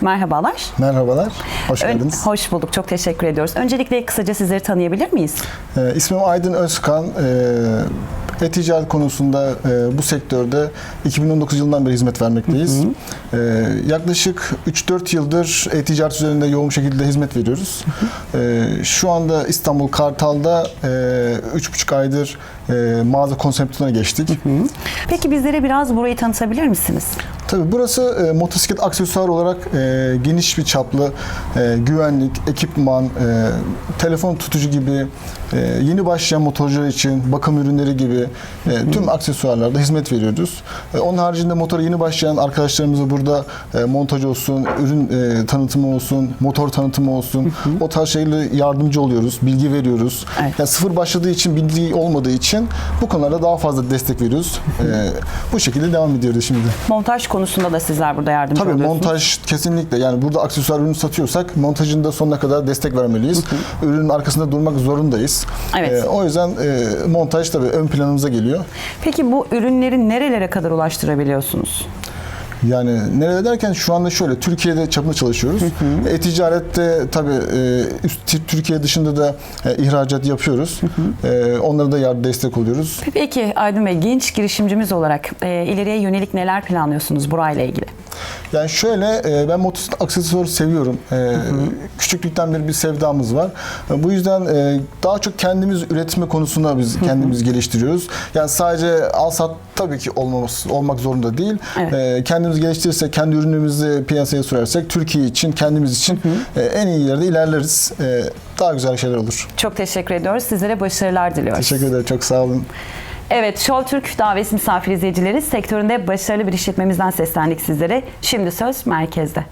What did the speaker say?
Merhabalar. Merhabalar, hoş Ön- geldiniz. hoş bulduk. Çok teşekkür ediyoruz. Öncelikle kısaca sizleri tanıyabilir miyiz? Ee, ismim Aydın Özkan. Ee, e-ticaret konusunda e, bu sektörde 2019 yılından beri hizmet vermekteyiz. Ee, yaklaşık 3-4 yıldır e-ticaret üzerinde yoğun şekilde hizmet veriyoruz. Ee, şu anda İstanbul Kartal'da e, 3,5 aydır e, mağaza konseptine geçtik. Peki bizlere biraz burayı tanıtabilir misiniz? Tabii burası e, motosiklet aksesuar olarak e, geniş bir çaplı e, güvenlik, ekipman, e, telefon tutucu gibi e, yeni başlayan motorcular için bakım ürünleri gibi e, tüm aksesuarlarda hizmet veriyoruz. E, onun haricinde motora yeni başlayan arkadaşlarımıza burada e, montaj olsun, ürün e, tanıtımı olsun, motor tanıtımı olsun o tarz şeylerle yardımcı oluyoruz, bilgi veriyoruz. Evet. Yani sıfır başladığı için, bildiği olmadığı için bu konularda daha fazla destek veriyoruz. E, bu şekilde devam ediyoruz şimdi. Montaj konusunda da sizler burada yardımcı Tabii oluyorsunuz. montaj kesinlikle yani burada aksesuar ürün satıyorsak montajında sonuna kadar destek vermeliyiz. Ürünün arkasında durmak zorundayız. Evet. Ee, o yüzden e, montaj tabii ön planımıza geliyor. Peki bu ürünleri nerelere kadar ulaştırabiliyorsunuz? Yani nerede derken şu anda şöyle Türkiye'de çapında çalışıyoruz. E-ticarette tabii e, üst- Türkiye dışında da e, ihracat yapıyoruz. E, onlara da yardım destek oluyoruz. Peki Aydın Bey genç girişimcimiz olarak e, ileriye yönelik neler planlıyorsunuz burayla ilgili? Yani şöyle e, ben motosiklet aksesuarı seviyorum. E, Küçüklükten beri bir sevdamız var. E, Bu yüzden e, daha çok kendimiz üretme konusunda biz kendimizi geliştiriyoruz. Yani sadece al sat tabii ki olmaması olmak zorunda değil. Evet. E, Kendimiz geliştirirsek, kendi ürünümüzü piyasaya sürersek Türkiye için, kendimiz için e, en iyi yerde ilerleriz. E, Daha güzel şeyler olur. Çok teşekkür ediyoruz. Sizlere başarılar diliyoruz. Teşekkür ederim. Çok sağ olun. Evet, Show Türk davetsiz misafir izleyicileri sektöründe başarılı bir işletmemizden seslendik sizlere. Şimdi söz merkezde.